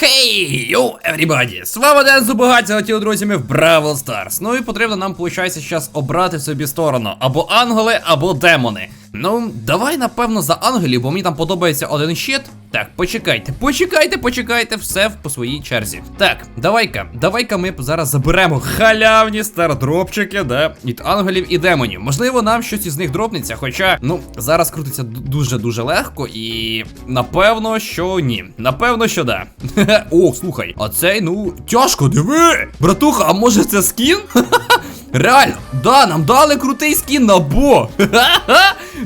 Хей, йоу, everybody! З вами Ден Зубагаття, друзі друзями в Бравл Старс. Ну і потрібно нам, виходить, зараз обрати собі сторону. Або ангели, або демони. Ну, давай, напевно, за ангелів, бо мені там подобається один щит. Так, почекайте, почекайте, почекайте, все по своїй черзі. Так, давай-ка, давай-ка ми зараз заберемо халявні стардропчики, да, від ангелів і демонів. Можливо, нам щось із них дропнеться, хоча, ну, зараз крутиться дуже-дуже легко, і напевно, що ні. Напевно, що да. О, слухай, а цей, ну, тяжко, диви! Братуха, а може це скін? Реально, да, нам дали крутий скін на бо.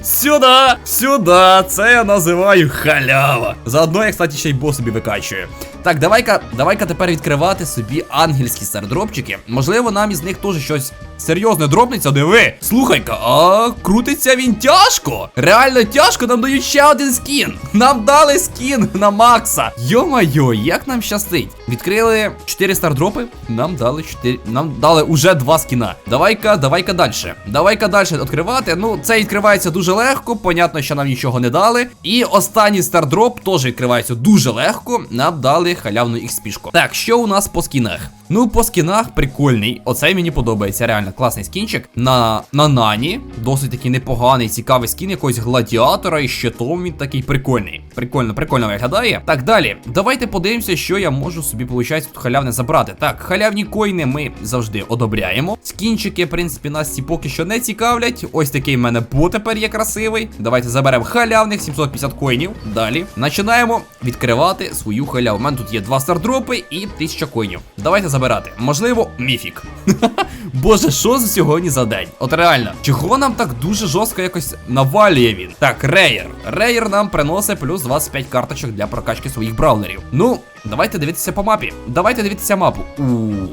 Сюда, сюда. Це я називаю халява. Заодно я, кстати, ще й бо собі викачую. Так, давай-ка, давай-ка тепер відкривати собі ангельські сердропчики. Можливо, нам із них теж щось серйозне дропнеться. Диви. Слухай-ка, а крутиться він тяжко. Реально тяжко, нам дають ще один скін. Нам дали скін на Макса. Йо-майо, як нам щастить. Відкрили 4 стардропи. Нам дали 4. Нам дали уже 2 скіна. Давай-ка, давай-ка далі. Давай-ка далі відкривати. Ну, це відкривається дуже легко. Понятно, що нам нічого не дали. І останній стардроп теж відкривається дуже легко. Нам дали халявну XP-шку. Так, що у нас по скінах? Ну, по скінах прикольний. Оцей мені подобається. Реально класний скінчик. На на Нані. Досить такий непоганий, цікавий скін якогось гладіатора і щитом він такий прикольний. Прикольно, прикольно виглядає. Так, далі. Давайте подивимося, що я можу собі, виходить, тут халявне забрати. Так, халявні коїни ми завжди одобряємо. Скінчики, в принципі, нас ці поки що не цікавлять. Ось такий в мене бо тепер є красивий. Давайте заберемо халявних 750 коїнів. Далі. Починаємо відкривати свою халяву. У мене тут є два стардропи і 1000 коїнів. Давайте забирати. Можливо, міфік. Боже, що за сьогодні за день? От реально, чого нам так дуже жорстко якось навалює він? Так, рейер. Рейер нам приносить плюс 25 карточок для прокачки своїх браулерів. Ну, давайте дивитися по мапі. Давайте дивитися мапу. Ууу.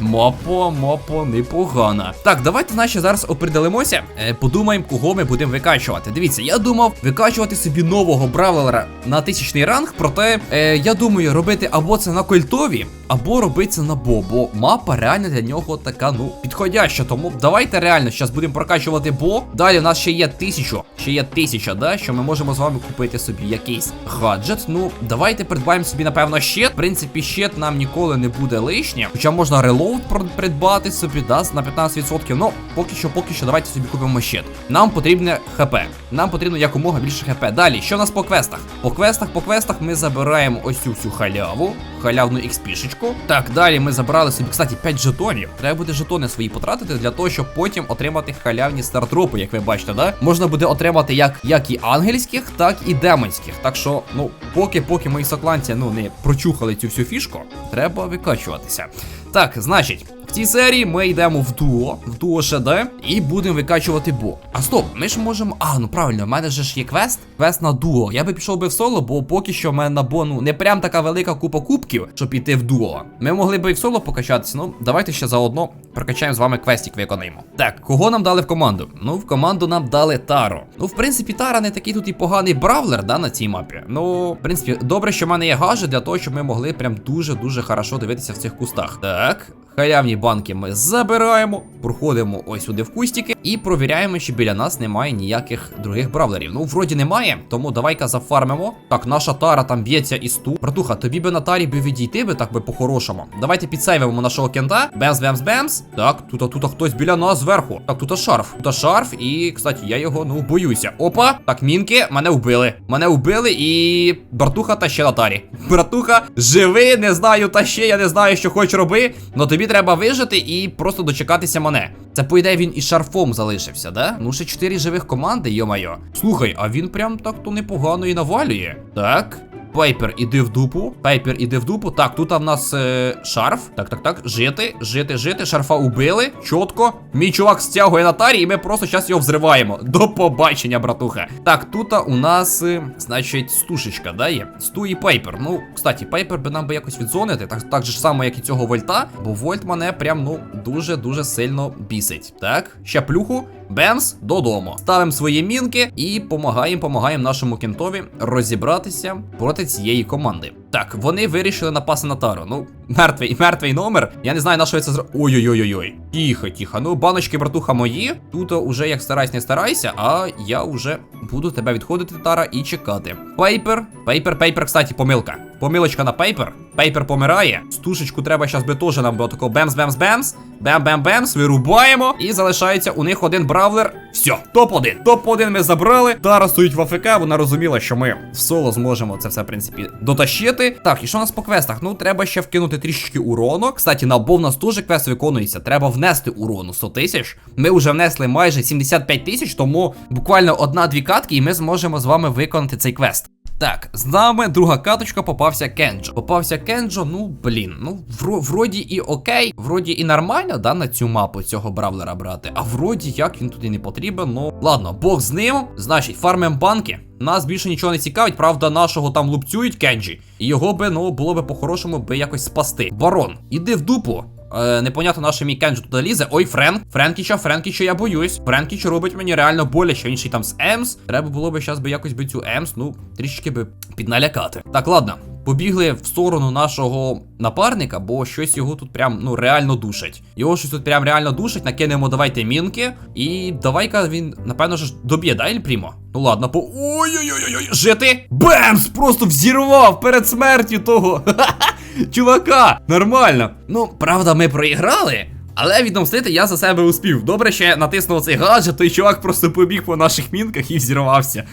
Мопо, мопо, непогана. Так, давайте наші зараз определимося. Е, подумаємо, кого ми будемо викачувати. Дивіться, я думав викачувати собі нового бравлера на тисячний ранг, проте е, я думаю, робити або це на кольтові, або робити це на бо. Бо мапа реально для нього така, ну, підходяща. Тому давайте реально зараз будемо прокачувати бо. Далі у нас ще є тисячу, ще є тисяча, да, що ми можемо з вами купити собі якийсь гаджет. Ну, давайте придбаємо собі, напевно, щит. В принципі, щит нам ніколи не буде лишнє. Хоча можна релоуд придбати собі, да, на 15%. Ну, поки що, поки що, давайте собі купимо щит. Нам потрібне ХП. Нам потрібно якомога більше ХП. Далі, що у нас по квестах? По квестах, по квестах ми забираємо ось цю всю халяву, халявну XP-шечку. Так, далі ми забрали собі, кстати, 5 жетонів. Треба буде жетони свої потратити для того, щоб потім отримати халявні стартропи, як ви бачите, да? Можна буде отримати як як і ангельських, так і демонських. Так що, ну, поки поки мої сокланці ну, не прочухали цю всю фішку, треба викачуватися. Так, значить. Цій серії ми йдемо в дуо, в дуо ШД, і будемо викачувати бо. А стоп, ми ж можемо. А, ну правильно, в мене ж є квест. Квест на дуо. Я би пішов би в соло, бо поки що в мене на бо, ну не прям така велика купа кубків, щоб іти в дуо. Ми могли би і в соло покачатися. Ну, давайте ще заодно прокачаємо з вами квестик виконаємо. Так, кого нам дали в команду? Ну, в команду нам дали Таро. Ну, в принципі, Тара не такий тут і поганий бравлер, да, на цій мапі. Ну, в принципі, добре, що в мене є гаджет для того, щоб ми могли прям дуже-дуже хорошо дивитися в цих кустах. Так. Халявні банки ми забираємо, проходимо ось сюди в кустики і провіряємо, чи біля нас немає ніяких других бравлерів. Ну, вроді немає, тому давай-ка зафармимо. Так, наша тара там б'ється із ту. Братуха, тобі би на тарі би відійти би так би по-хорошому. Давайте підсейвимо нашого кента. Бемс, бемс, бемс. Так, тут, тут хтось біля нас зверху. Так, тут шарф. Тут шарф, і, кстати, я його ну боюся. Опа, так, мінки, мене вбили. Мене вбили і. Братуха та ще на тарі. Братуха, живи, не знаю, та ще я не знаю, що хоч роби. Но тобі треба вижити і просто дочекатися мене. Це, по ідеї, він із шарфом залишився, да? Ну, ще чотири живих команди, йомайо. Слухай, а він прям так то непогано і навалює. Так. Пейпер, іди в дупу. Пейпер, іди в дупу. Так, тут в нас е, шарф. Так, так, так. Жити, жити, жити. Шарфа убили. Чітко. Мій чувак стягує на тарі, і ми просто зараз його взриваємо. До побачення, братуха. Так, тут у нас, е, значить, стушечка, да, є. Сту і пейпер. Ну, кстати, пейпер би нам би якось відзонити. Так, так же само, як і цього вольта. Бо вольт мене прям, ну, дуже-дуже сильно бісить. Так, ще плюху. Бемс додому. Ставимо свої мінки і помагаємо, помагаємо нашому кентові розібратися проти цієї команди. Так, вони вирішили напасти на тару. Ну, мертвий, мертвий номер. Я не знаю, на що це зробив. Ой-ой-ой-ой. Тихо, тихо. Ну, баночки, братуха, мої. Тут уже як старайся, не старайся, а я вже буду тебе відходити, Тара, і чекати. Пейпер. Пейпер, пейпер, кстати, помилка. Помилочка на пейпер. Пейпер помирає. Стушечку треба щас би теж нам було такого бемс-бемс-бемс. Бем-бем-бемс, вирубаємо. І залишається у них один бравлер. Все, топ-1. Топ-1 ми забрали. Тара стоїть в АФК, вона розуміла, що ми в соло зможемо це все, в принципі, дотащити. Так, і що у нас по квестах? Ну, треба ще вкинути трішечки урону. Кстати, на бов нас теж квест виконується. Треба внести урону 100 тисяч. Ми вже внесли майже 75 тисяч, тому буквально одна-дві катки, і ми зможемо з вами виконати цей квест. Так, з нами друга каточка попався Кенджо. Попався Кенджо, ну блін, ну вро, вроді і окей, вроді і нормально, да, на цю мапу цього бравлера брати. А вроді як він туди не потрібен. Ну ладно, Бог з ним. Значить, фармим банки. Нас більше нічого не цікавить, правда, нашого там лупцюють Кенджі. І його би, ну, було би по-хорошому би якось спасти. Барон, іди в дупу. Е, непонятно, наше мій Кенджо туди лізе. Ой, Френк. Френкіча, Френкіча, я боюсь. Френкіч робить мені реально боляче. Ще там з Емс. Треба було би зараз би якось би цю Емс, ну, трішки би підналякати. Так, ладно. Побігли в сторону нашого напарника, бо щось його тут прям ну реально душить. Його щось тут прям реально душить, накинемо давайте мінки. І давай-ка він, напевно, ж доб'є, да, Ельпрімо? Ну ладно, по. Ой-ой-ой-ой, жити! Бемс! Просто взірвав перед смертю того. Чувака! Нормально. Ну, правда, ми проіграли. Але відомстити я за себе успів. Добре, що я натиснув цей гаджет, той чувак просто побіг по наших мінках і взірвався.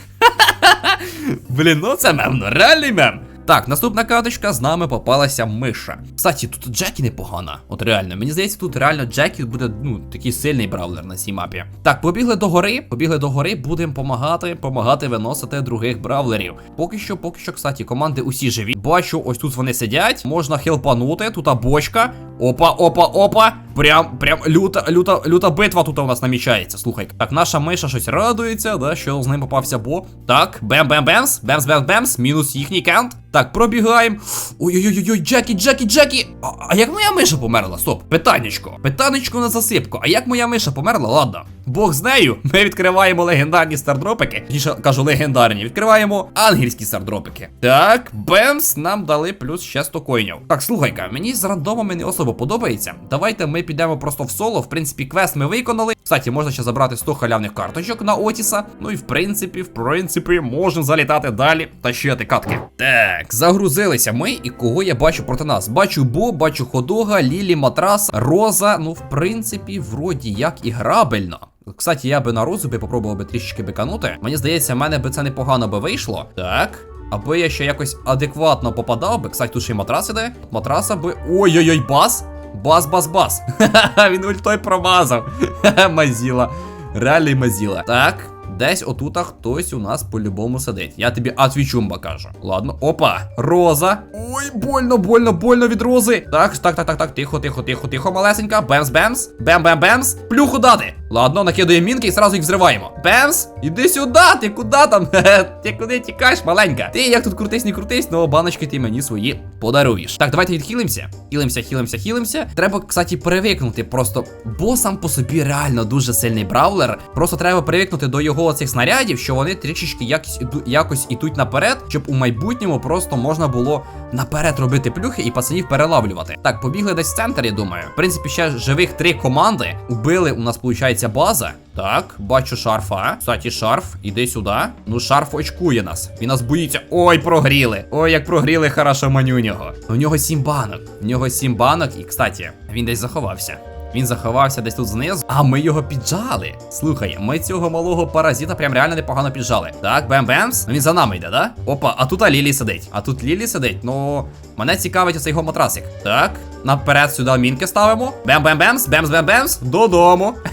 Блін, ну це мем, ну реальний мем. Так, наступна каточка з нами попалася миша. Кстати, тут Джекі непогана. От реально, мені здається, тут реально Джекі буде ну такий сильний бравлер на цій мапі. Так, побігли до гори, побігли до гори, будемо помагати, помагати виносити других бравлерів. Поки що, поки що, кстати, команди усі живі. Бачу, ось тут вони сидять. Можна хелпанути. Тут бочка. Опа, опа, опа. Прям, прям люта, люта, люта битва тут у нас намічається. Слухай. Так, наша миша щось радується, да, що з ним попався бо. Так, бем-бем-бемс, бемс-бемс-бемс, мінус їхній кент. Так, пробігаємо. Ой-ой-ой, Джекі, Джекі, Джекі. А, а як моя миша померла? Стоп, питаннячко. Питанечко на засипку. А як моя миша померла? Ладно. Бог з нею. Ми відкриваємо легендарні стардропики. Точніше, кажу, легендарні. Відкриваємо ангельські стардропики. Так, бемс, нам дали плюс ще 100 коїнів. Так, слухай-ка, мені з рандомами не особо подобається. Давайте ми підемо просто в соло. В принципі, квест ми виконали. Кстати, можна ще забрати 100 халявних карточок на Отіса. Ну і в принципі, в принципі, можна залітати далі та щити катки. Так, загрузилися ми, і кого я бачу проти нас? Бачу Бо, бачу Ходога, Лілі, Матрас, Роза. Ну, в принципі, вроді як і грабельно. Кстати, я би на розу би попробував би трішечки биканути. Мені здається, в мене би це непогано би вийшло. Так. Аби я ще якось адекватно попадав би. Кстати, тут ще й матрас іде. Матраса би. Ой-ой-ой, бас! Бас, бас, бас. Ха-ха, він ультой промазав. Мазіла. Реальний мазіла. Так. Десь отута хтось у нас по-любому сидить. Я тобі ацвічумба кажу. Ладно, опа, роза. Ой, больно, больно, больно від рози. Так, так, так, так, так, тихо, тихо, тихо, тихо, малесенька. Бемс, бемс. Бем, бем, бемс. Плюху дати. Ладно, накидаємо мінки і зразу їх взриваємо. Бемс, іди сюди, ти куди там? ти куди тікаєш, маленька? Ти як тут крутись, не крутись, но баночки ти мені свої подаруєш. Так, давайте відхилимося. Хілимося, хілимося, хілимося. Треба, кстати, привикнути просто. Бо сам по собі реально дуже сильний бравлер. Просто треба привикнути до його цих снарядів, що вони трішечки якось, якось ідуть наперед, щоб у майбутньому просто можна було наперед робити плюхи і пацанів перелавлювати. Так, побігли десь в центр, я думаю. В принципі, ще живих три команди. Убили у нас, виходить, база. Так, бачу шарфа. Кстати, шарф, іди сюди. Ну, шарф очкує нас. Він нас боїться. Ой, прогріли. Ой, як прогріли хорошо манюнього. У нього сім банок. У нього сім банок, і, кстати, він десь заховався. Він заховався десь тут знизу, а ми його піджали. Слухай, ми цього малого паразита прям реально непогано піджали. Так, бем-бемс. Ну він за нами йде, да? Опа, а тут Лілі сидить. А тут Лілі сидить. Ну, мене цікавить оцей його матрасик. Так, наперед сюди мінки ставимо. Бем-бем-бемс, бемс-бем-бемс. Додому.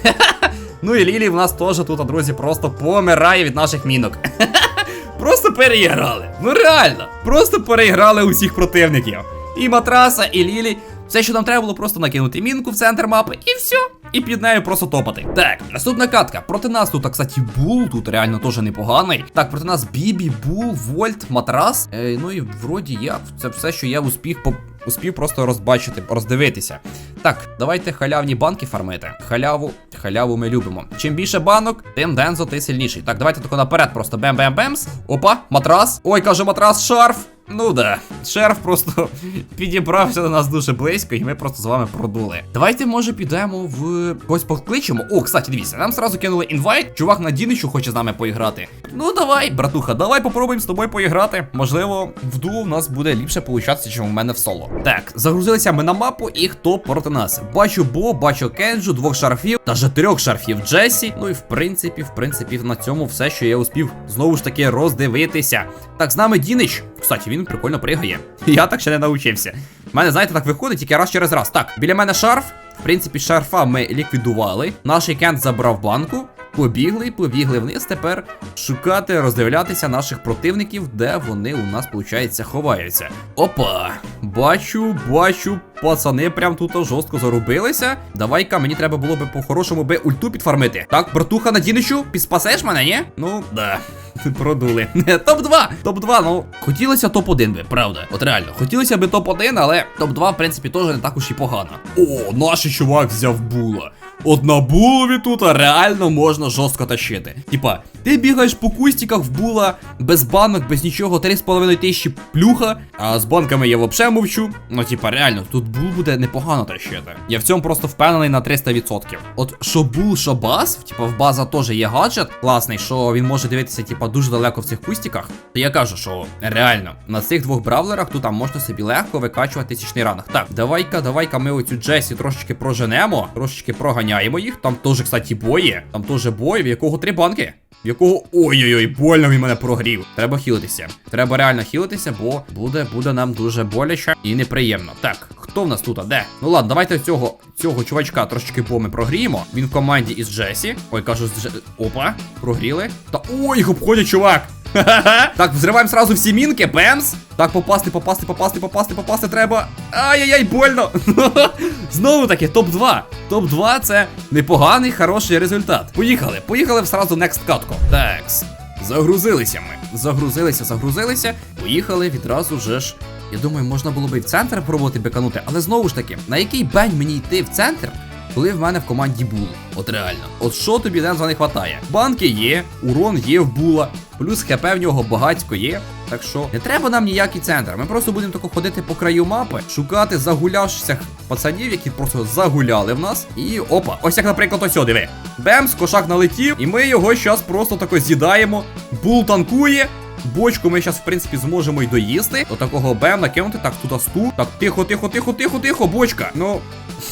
Ну і Лілі в нас теж тут, друзі, просто помирає від наших мінок. Просто переіграли. Ну реально, просто переіграли усіх противників. І матраса, і Лілі. Все, що нам треба було, просто накинути мінку в центр мапи, і все. І під нею просто топати. Так, наступна катка. Проти нас тут, кстати, Бул, тут реально теж непоганий. Так, проти нас Бібі, Бул, Вольт, Матрас. Е, ну і вроді я. Це все, що я успіх по. Успів просто розбачити, роздивитися. Так, давайте халявні банки фармити. Халяву, халяву ми любимо. Чим більше банок, тим Дензо ти сильніший. Так, давайте тако наперед просто бем-бем-бемс. Опа, матрас. Ой, каже матрас, шарф. Ну да, шерф просто підібрався до нас дуже близько, і ми просто з вами продули. Давайте, може, підемо в когось покличемо. О, кстати, дивіться, нам сразу кинули інвайт. Чувак на Діничу хоче з нами поіграти. Ну давай, братуха, давай попробуємо з тобою поіграти. Можливо, в дуо в нас буде ліпше получатися, ніж у мене в соло. Так, загрузилися ми на мапу, і хто проти нас? Бачу Бо, бачу Кенджу, двох шарфів, даже трьох шарфів Джесі. Ну і в принципі, в принципі, на цьому все, що я успів знову ж таки роздивитися. Так, з нами Дінич. Кстати, прикольно пригає. Я так ще не навчився. У мене, знаєте, так виходить тільки раз через раз. Так, біля мене шарф. В принципі, шарфа ми ліквідували. Наш кент забрав банку. Побігли, побігли вниз. Тепер шукати, роздивлятися наших противників, де вони у нас, виходить, ховаються. Опа! Бачу, бачу, пацани прям тут жорстко зарубилися. Давай-ка, мені треба було би по-хорошому би ульту підфармити. Так, братуха на Діничу, підспасеш мене, ні? Ну, да. Продули. Топ-2! Топ-2, ну, хотілося топ-1 би, правда. От реально, хотілося би топ-1, але топ-2, в принципі, теж не так і погано. О, наш чувак взяв була. От на булові тут реально можна жорстко тащити. Типа, ти бігаєш по кустиках в була без банок, без нічого, 3,5 тисячі плюха, а з банками я взагалі мовчу. Ну, типа, реально, тут бул буде непогано тащити. Я в цьому просто впевнений на 300%. От що бул, що баз, типа в база теж є гаджет класний, що він може дивитися, типа, дуже далеко в цих кустиках. То я кажу, що реально на цих двох бравлерах тут там можна собі легко викачувати тисячний ранг. Так, давай-ка, давай-ка ми оцю Джесі трошечки проженемо, трошечки проганяємо їх. Там теж, кстати, бої. Там теж бої, в якого три банки. В якого. Ой-ой-ой, больно він мене прогрів. Треба хілитися. Треба реально хілитися, бо буде буде нам дуже боляче і неприємно. Так, хто в нас тут? А де? Ну ладно, давайте цього цього чувачка трошечки боми прогріємо. Він в команді із Джесі. Ой, кажу, з Дже... Опа, прогріли. Та ой, їх обходять, чувак. Так, взриваємо сразу всі мінки, бемс. Так, попасти, попасти, попасти, попасти, попасти треба. Ай-яй-яй, больно. Знову таки, топ-2. Топ-2 це непоганий, хороший результат. Поїхали, поїхали в сразу next катку. Такс. Загрузилися ми. Загрузилися, загрузилися. Поїхали відразу вже ж. Я думаю, можна було би і в центр пробувати беканути, але знову ж таки, на який бень мені йти в центр, коли в мене в команді було? От реально. От що тобі Денза не хватає? Банки є, урон є в була, плюс хп в нього багатько є. Так що не треба нам ніякий центр. Ми просто будемо тако ходити по краю мапи, шукати загулявших пацанів, які просто загуляли в нас. І опа, ось як, наприклад, ось, диви. Бемс, кошак налетів, і ми його зараз просто тако з'їдаємо. Бул танкує. Бочку ми зараз, в принципі, зможемо й доїсти. До такого Б накинути. Так, тут сту. Так, тихо, тихо, тихо, тихо, тихо, бочка. Ну.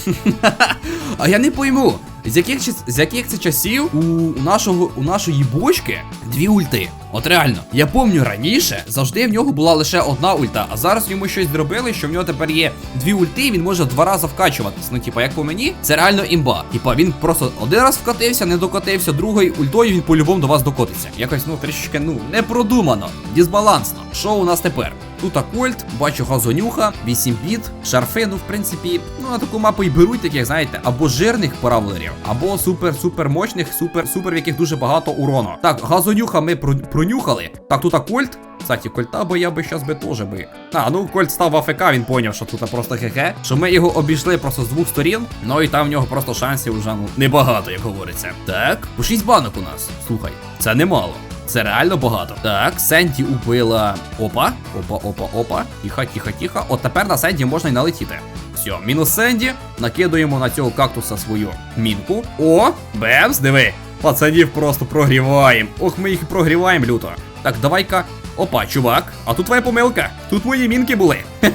а я не пойму. З яких з яких це часів у, у нашого у нашої бочки дві ульти? От реально, я пам'ятаю раніше завжди в нього була лише одна ульта, а зараз йому щось зробили, що в нього тепер є дві ульти, і він може два рази вкачуватись. Ну, типа, як по мені, це реально імба. Типа, він просто один раз вкатився, не докотився, другою ультою він по-любому до вас докотиться. Якось, ну, трішечки, ну, не продумано, дисбалансно. Що у нас тепер? Тут Акольт, бачу газонюха, 8 біт, шарфи, ну в принципі, ну на таку мапу і беруть таких, знаєте, або жирних паравлерів, або супер-супер мощних, супер-супер, в яких дуже багато урону. Так, газонюха ми про- пронюхали. Так, тут Акольт. Кстати, кольта би я би щас би теж би. А, ну кольт став АФК, він поняв, що тут просто хе-хе. Що ми його обійшли просто з двох сторін. Ну і там в нього просто шансів вже ну небагато, як говориться. Так, по 6 банок у нас. Слухай, це немало. Це реально багато. Так, Сенді убила. Опа, опа, опа, опа. Тихо, тихо, тихо. От тепер на Сенді можна й налетіти. Все, мінус Сенді. Накидуємо на цього кактуса свою мінку. О, бемс, диви. Пацанів просто прогріваємо. Ох, ми їх прогріваємо люто. Так, давай-ка. Опа, чувак, а тут твоя помилка. Тут мої мінки були.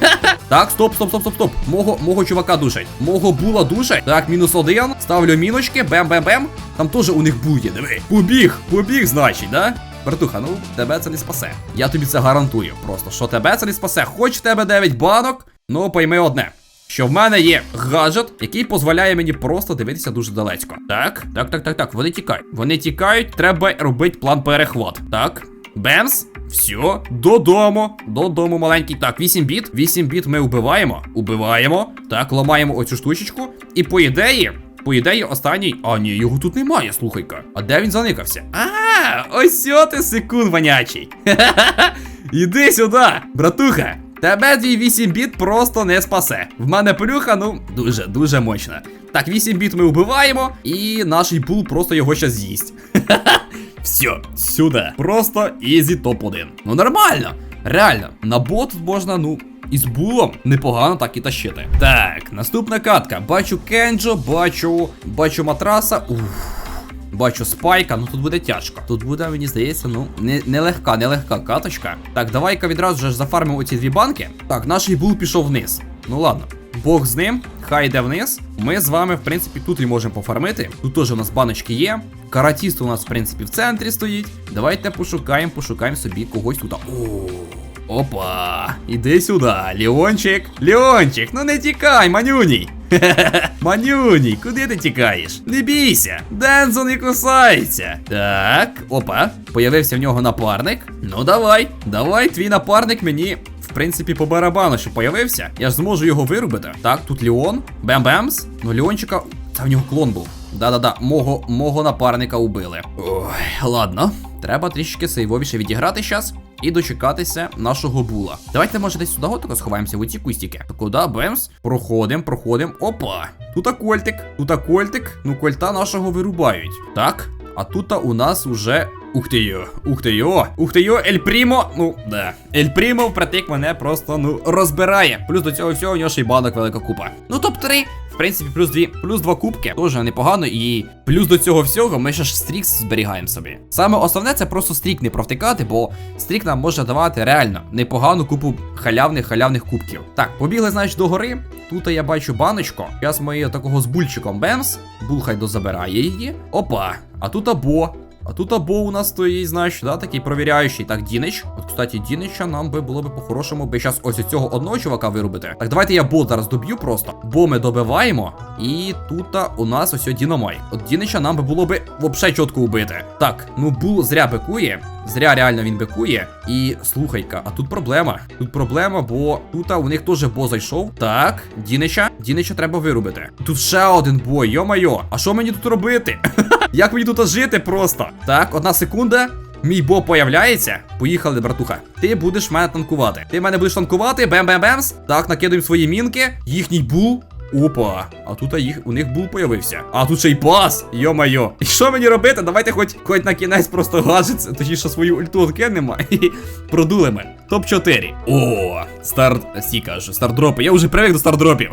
Так, стоп, стоп, стоп, стоп, стоп. Мого, мого чувака душать. Мого була душать. Так, мінус один. Ставлю міночки. Бем-бем-бем. Там теж у них буде, диви. Побіг, побіг, значить, да? Братуха, ну тебе це не спасе. Я тобі це гарантую. Просто що тебе це не спасе. Хоч в тебе 9 банок, ну пойми одне. Що в мене є гаджет, який дозволяє мені просто дивитися дуже далечко. Так, так, так, так, так. Вони тікають. Вони тікають, треба робити план перехват. Так. Бемс. Все, додому. Додому маленький. Так, 8 біт. 8 біт ми вбиваємо. Убиваємо. Так, ламаємо оцю штучечку. І по ідеї. По ідеї, останній. А, ні, його тут немає, слухай-ка. А де він заникався? А, ось ти секунд вонячий. Іди сюди, братуха. Тебе твій 8 біт просто не спасе. В мене плюха, ну, дуже, дуже мощна. Так, 8 біт ми вбиваємо, і наш бул просто його щас з'їсть. Все, сюди. Просто ізі топ-1. Ну нормально. Реально, на бот можна, ну. Із булом непогано так і тащити. Так, наступна катка. Бачу Кенджо, бачу. Бачу матраса. Уф. Бачу спайка, ну тут буде тяжко. Тут буде, мені здається, ну, не, нелегка, нелегка каточка. Так, давай-ка відразу ж зафармимо оці дві банки. Так, наш бул пішов вниз. Ну ладно. Бог з ним, хай йде вниз. Ми з вами, в принципі, тут і можемо пофармити. Тут теж у нас баночки є. Каратіст у нас, в принципі, в центрі стоїть. Давайте пошукаємо, пошукаємо собі когось тут. О, опа! Іди сюди, Леончик. Леончик, ну не тікай, манюній. Манюній, куди ти тікаєш? Не бійся, Дензо не кусається. Так, опа, появився в нього напарник. Ну давай, давай, твій напарник мені. В принципі, по барабану, що появився, я ж зможу його вирубити. Так, тут Леон, Бем-Бемс. Ну, Леончика, це в нього клон був. Да-да-да, мого, мого напарника убили. Ой, ладно. Треба трішки сейвовіше відіграти зараз і дочекатися нашого була. Давайте, може, десь сюди готово сховаємося в оці кустики. Куда, Бемс? Проходимо, проходимо. Опа! Тут кольтик, тут кольтик. Ну, кольта нашого вирубають. Так, а тут у нас уже. Ух ти йо, ух ти йо, ух ти йо, Ель Прімо. Ну, да. Ель Прімо впритик мене просто ну розбирає. Плюс до цього всього у нього ще й банок велика купа. Ну, топ-3. В принципі, плюс дві, плюс два кубки. Тоже непогано. І плюс до цього всього ми ще ж стрікс зберігаємо собі. Саме основне це просто стрік не провтикати, бо стрік нам може давати реально непогану купу халявних халявних кубків. Так, побігли, значить, до гори. Тут я бачу баночку. Зараз ми такого з бульчиком Бемс. Бул хай дозабирає її. Опа. А тут або. А тут або у нас стоїть, знаєш, да, такий провіряючий. Так, Дінич. От, кстати, Дінича нам би було би по-хорошому би зараз ось цього одного чувака вирубити. Так, давайте я бот зараз доб'ю просто. Бо ми добиваємо. І тут у нас ось Дінамай. От Дінича нам би було би взагалі чітко убити. Так, ну бул зря бикує. Зря реально він бикує. І слухай-ка, а тут проблема. Тут проблема, бо тут у них теж бо зайшов. Так, Дінича. Дінича треба вирубити. Тут ще один бой, йо-майо. А що мені тут робити? Як мені тут жити просто? Так, одна секунда. Мій бо появляється. Поїхали, братуха. Ти будеш мене танкувати. Ти мене будеш танкувати, бем-бем-бемс. Так, накидуємо свої мінки. Їхній бул. Опа, а тут їх у них бул появився. А тут ще й пас. Йо-майо. І що мені робити? Давайте хоч хоч на кінець просто гаджет, що свою ульту кинемо і продулимо. Топ-4. О, старт. Сі кажу, стардропи. Я вже привик до стардропів.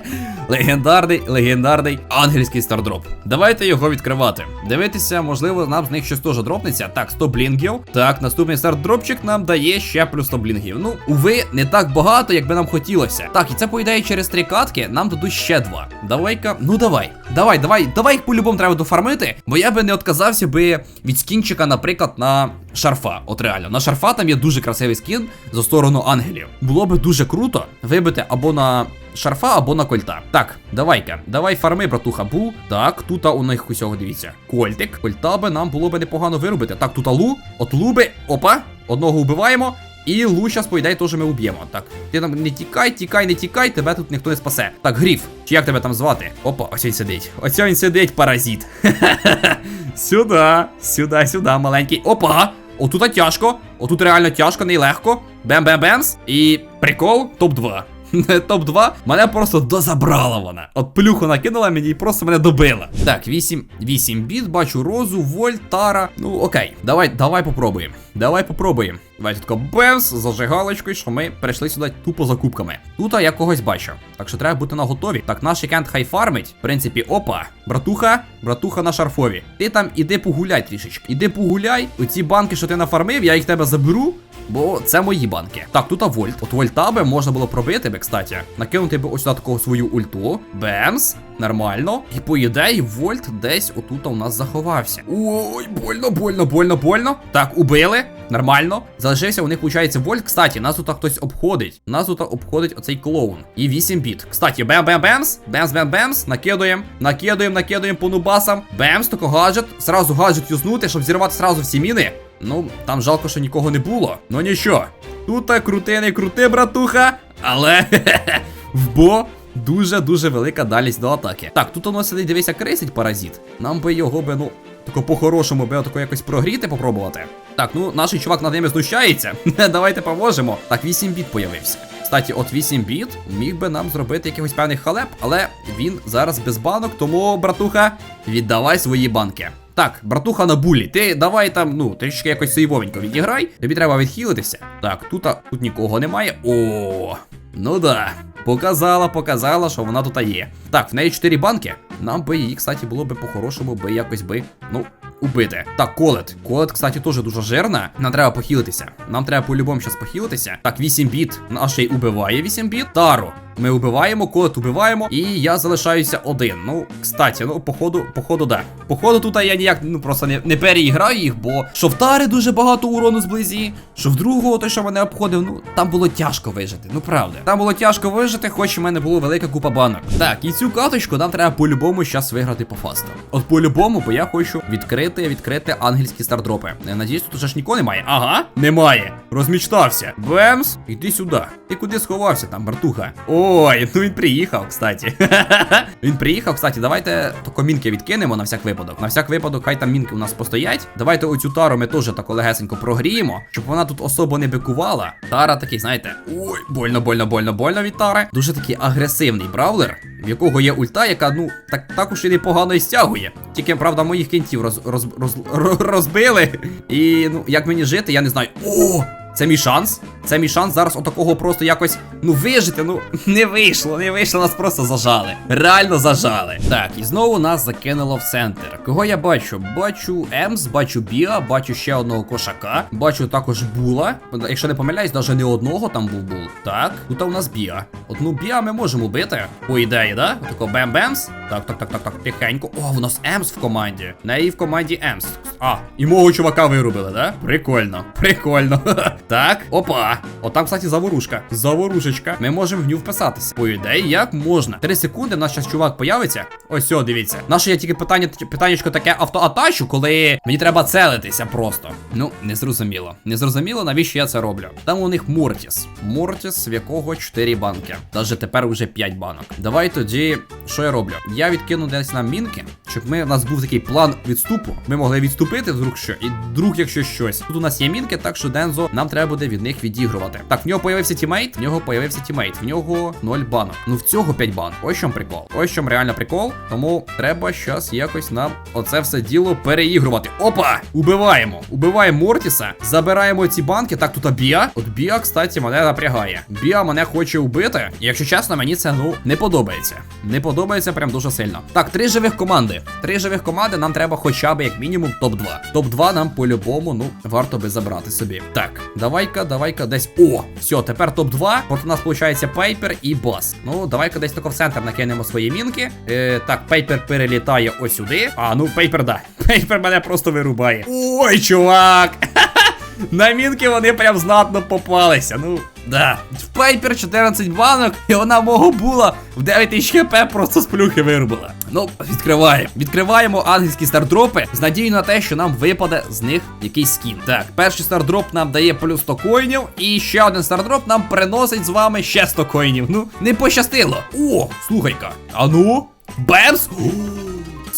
Легендарний, легендарний ангельський стардроп. Давайте його відкривати. Дивитися, можливо, нам з них щось теж дропнеться. Так, 100 блінгів. Так, наступний стардропчик нам дає ще плюс 100 блінгів. Ну, уви, не так багато, як би нам хотілося. Так, і це по ідеї через три катки нам дадуть ще два. Давай-ка, ну давай. Давай, давай, давай їх по-любому треба дофармити, бо я би не отказався би від скінчика, наприклад, на шарфа. От реально, на шарфа там є дуже красивий скін за сторону ангелів. Було би дуже круто вибити або на шарфа, або на кольта. Так, давай-ка, давай фарми, братуха, бу. Так, тут у них усього дивіться. Кольтик. Кольта би нам було би непогано виробити. Так, тут лу. От луби. Опа. Одного вбиваємо. І Лу зараз, по ідеї, теж ми уб'ємо. Так, ти там не тікай, тікай, не тікай, тебе тут ніхто не спасе. Так, гріф, чи як тебе там звати? Опа, ось він сидить. Ось він сидить, паразит. Сюди, сюди, сюди, маленький. Опа! Отут тяжко. Отут реально тяжко, нелегко. Бем-бем-бемс. І прикол, топ-2. Топ-2, мене просто дозабрала вона. От плюху накинула мені і просто мене добила. Так, 8 8 біт, бачу розу, вольт. Ну окей, давай, давай попробуємо. Давай попробуємо. Давайте тако бемс, зажигалочкою, що ми прийшли сюди тупо за кубками. Тут я когось бачу. Так що треба бути на готові. Так, наш кент хай фармить. В принципі, опа. Братуха, братуха на шарфові. Ти там іди погуляй трішечки. Іди погуляй. Оці банки, що ти нафармив, я їх тебе заберу. Бо це мої банки. Так, тут вольт. От вольта би можна було пробити би, кстати. Накинути би ось на такого свою ульту. Бемс. Нормально. І по ідеї, вольт десь отут у нас заховався. Ой, больно, больно, больно, больно. Так, убили. Нормально. Залишився у них, виходить, вольт. Кстати, нас тут хтось обходить. Нас тут обходить оцей клоун. І 8 біт. Кстати, бем-бем-бемс. Бемс-бем-бемс. Накидуємо. Накидуємо, накидуємо по нубасам. Бемс, тако гаджет. Сразу гаджет юзнути, щоб зірвати сразу всі міни. Ну, там жалко, що нікого не було. Ну нічого. Тут крути, не крути, братуха. Але в бо дуже-дуже велика дальність до атаки. Так, тут воно сидить, дивися, крисить паразит. Нам би його би, ну, тако по-хорошому би отако якось прогріти, попробувати. Так, ну наш чувак над ними знущається. Давайте поможемо. Так, 8 біт появився. Кстати, от 8 біт міг би нам зробити якихось певних халеп, але він зараз без банок, тому, братуха, віддавай свої банки. Так, братуха на булі, ти давай там, ну, трішки якось сейвовенько відіграй. Тобі треба відхилитися. Так, тут, а, тут нікого немає. О, ну да. Показала, показала, що вона тут є. Так, в неї 4 банки. Нам би її, кстати, було би по-хорошому, би якось би, ну, убити. Так, колет. Колет, кстати, теж дуже жирна. Нам треба похилитися. Нам треба по-любому зараз похилитися. Так, 8 біт. Наш й убиває 8 біт. Тару. Ми убиваємо, колет убиваємо. І я залишаюся один. Ну, кстати, ну, походу, походу, да. Походу, тут я ніяк, ну просто не, не переіграю їх, бо в дуже багато урону зблизі. Що в другого, той, що мене обходив, ну там було тяжко вижити. Ну правда. Там було тяжко вижити, хоч у мене була велика купа банок. Так, і цю каточку нам треба по-любому щас виграти по фасту. От по-любому, бо я хочу відкрити, відкрити ангельські стардропи. Надіюсь, тут вже ж нікого немає. Ага, немає. Розмічтався. Бемс, іди сюди. Ти куди сховався там, братуха? Ой, ну він приїхав, кстати. він приїхав, кстати, давайте тако мінки відкинемо на всяк випадок. На всяк випадок, хай там мінки у нас постоять. Давайте оцю тару ми теж тако легесенько прогріємо, щоб вона тут особо не бикувала. Тара такий, знаєте, ой, больно, больно, больно, больно від тари. Дуже такий агресивний бравлер, в якого є ульта, яка, ну, так також і непогано і стягує. Тільки, правда, моїх кінтів роз, роз, роз, роз, розбили. І, ну, як мені жити, я не знаю. О! Це мій шанс. Це мій шанс зараз отакого просто якось ну вижити. Ну не вийшло, не вийшло, нас просто зажали. Реально зажали. Так, і знову нас закинуло в центр. Кого я бачу? Бачу Емс, бачу Біа, бачу ще одного кошака, бачу також була. Якщо не помиляюсь, навіть не одного там був бул. Так, тут у нас Біа. Одну Біа ми можемо бити. По ідеї, да? Отако бем-бемс. Так, так, так, так, так, тихенько. О, у нас Емс в команді. В неї в команді Емс. А, і мого чувака вирубили, да? Прикольно, прикольно. Так, опа. Отам, кстати, заворушка. Заворушечка. Ми можемо в нього вписатися. По ідеї, як можна. Три секунди, нас зараз чувак появиться. Ось, о, дивіться. Наше я тільки питання, питаннячко таке автоатачу, коли мені треба целитися просто. Ну, не зрозуміло. Не зрозуміло, навіщо я це роблю. Там у них Мортіс. Мортіс, в якого 4 банки. Даже тепер уже 5 банок. Давай тоді, що я роблю? Я відкину десь нам мінки, щоб ми, у нас був такий план відступу. Ми могли відступити вдруг що. І вдруг, якщо щось. Тут у нас є мінки, так що Дензо, нам треба буде від них відігрувати. Так, в нього появився тімейт, в нього появився тімейт, в нього 0 банок. Ну в цього 5 банок. Ось чому прикол. Ось чому реально прикол. Тому треба щас якось нам оце все діло переігрувати. Опа! Убиваємо. Убиваємо Мортіса, забираємо ці банки. Так, тут Біа. От Біа, кстати, мене напрягає. Біа мене хоче убити. І якщо чесно, мені це ну не подобається. Не подобається прям дуже сильно. Так, три живих команди. Три живих команди нам треба хоча б як мінімум топ-2. Топ-2 нам по-любому, ну, варто би забрати собі. Так, давай-ка, давай-ка десь. О, все, тепер топ-2. От у нас виходить Пейпер і Бас. Ну, давай-ка десь тако в центр накинемо свої мінки. Е, так, Пейпер перелітає ось сюди. А, ну Пейпер, да. Пейпер мене просто вирубає. Ой, чувак! На мінки вони прям знатно попалися. Ну, да. В Пайпер 14 банок, і вона мого була в 9000 хп просто з плюхи вирубила. Ну, відкриваємо. Відкриваємо ангельські стардропи з надією на те, що нам випаде з них якийсь скін. Так, перший стардроп нам дає плюс 100 коїнів, і ще один стардроп нам приносить з вами ще 100 коїнів. Ну, не пощастило. О, слухай-ка. А ну, бемс!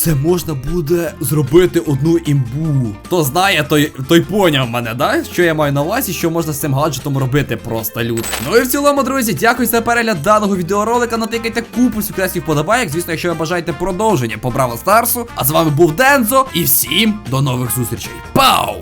Це можна буде зробити одну імбу. Хто знає, той той поняв мене, да? Що я маю на увазі, що можна з цим гаджетом робити просто люди. Ну і в цілому, друзі, дякую за перегляд даного відеоролика. Натикайте купу сюкресів вподобайок. Звісно, якщо ви бажаєте продовження по Браво Старсу. А з вами був Дензо, і всім до нових зустрічей. Пау!